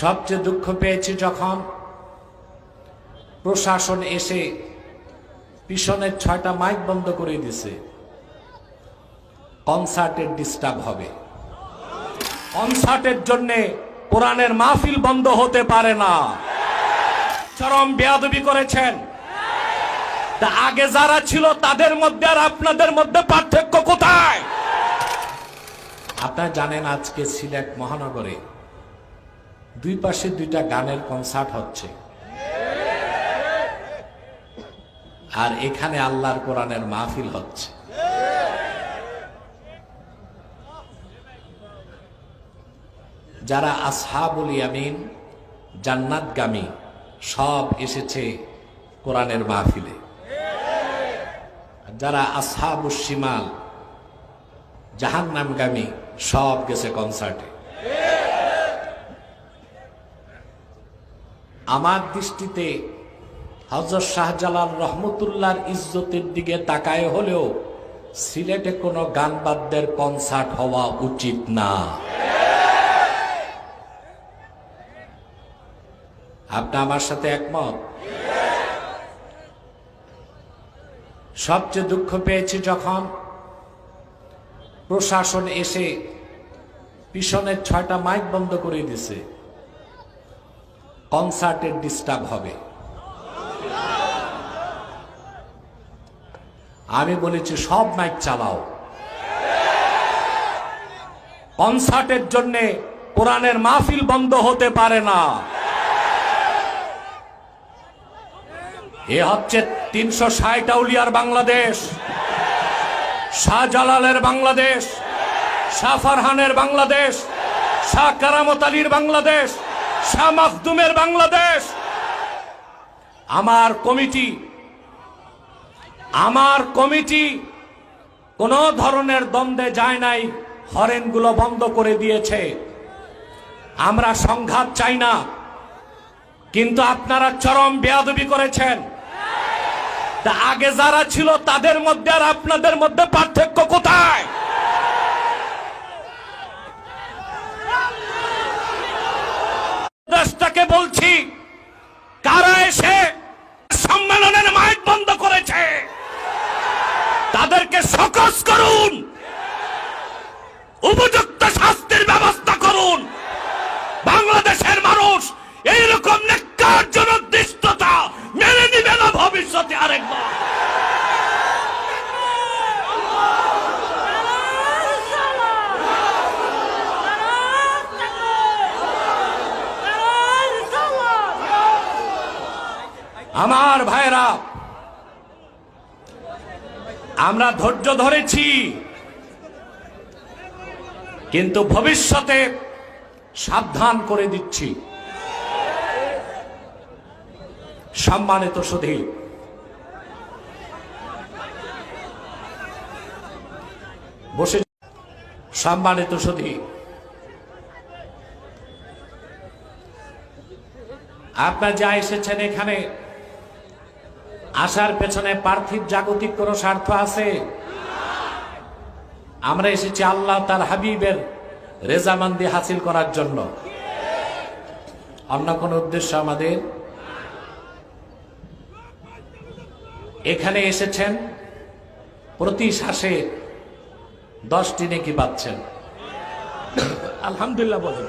সবচেয়ে দুঃখ পেয়েছি যখন প্রশাসন এসে পিছনের ছয়টা মাইক বন্ধ করে দিছে কনসার্টের ডিস্টার্ব হবে। কনসার্টের জন্য কোরআনের মাহফিল বন্ধ হতে পারে না। চরম বেয়াদবি করেছেন। আগে যারা ছিল, তাদের মধ্যে আর আপনাদের মধ্যে পার্থক্য কোথায়? আপনারা জানেন আজকে সিলেট মহানগরে দুই পাশে দুইটা গানের কনসার্ট হচ্ছে। আর এখানে আল্লাহর কোরআনের মাহফিল হচ্ছে। যারা আসহাবুল ইয়ামিন, জান্নাতগামী, সব এসেছে কোরআনের মাহফিলে। যারা আসহাবুস শিমাল, জাহান্নামগামী, সব গেছে কনসার্টে আমার দৃষ্টিতে হজরত শাহজালাল রহমতুল্লাহর ইজ্জতের দিকে তাকায় হলেও সিলেটে কোনো গান বাদ্যের কনসার্ট হওয়া উচিত না। আপনি আমার সাথে একমত? সবচেয়ে দুঃখ পেয়েছি যখন প্রশাসন এসে পিছনের ছয়টা মাইক বন্ধ করে দিছে কনসার্টের ডিস্টার্ব হবে। আমি বলেছি, সব মাইক চালাও। কনসার্টের জন্য কোরআনের মাহফিল বন্ধ হতে পারে না। এ হচ্ছে তিনশো ষাট আউলিয়ার বাংলাদেশ, শাহজালালের বাংলাদেশ শাহ ফারহানের বাংলাদেশ, শাহ কারামত আলীর বাংলাদেশ শাহ বাংলাদেশ। আমার কমিটি আমার কমিটি কোন ধরনের দ্বন্দ্বে যায় নাই, হরেনগুলো বন্ধ করে দিয়েছে। আমরা সংঘাত চাই না, কিন্তু আপনারা চরম বেয়াদবি করেছেন। তা আগে যারা ছিল, তাদের মধ্যে আর আপনাদের মধ্যে পার্থক্য কোথায় দেশটাকে বলছি কারা এসে সম্মেলনের মাইক বন্ধ করেছে তাদেরকে সকস করুন উপযুক্ত শাস্তির ব্যবস্থা করুন। বাংলাদেশের মানুষ এইরকম নেকারজনক দৃষ্টতা মেনে নিবে না ভবিষ্যতে আরেকবার। আমার ভাইরা, আমরা ধৈর্য ধরেছি। কিন্তু ভবিষ্যতে সাবধান করে দিচ্ছি। সম্মানিত সুধী বসে সম্মানিত সুধী আপনার যা এসেছেন এখানে, আসার পেছনে পার্থিব জাগতিক কোনো স্বার্থ আছে? আমরা এসেছি আল্লাহ তার হাবিবের রেজামান্দি হাসিল করার জন্য। অন্য কোনো উদ্দেশ্য আমাদের? এখানে এসেছেন, প্রতি শ্বাসে দশটি নেকি পাচ্ছেন আলহামদুলিল্লাহ বলেন।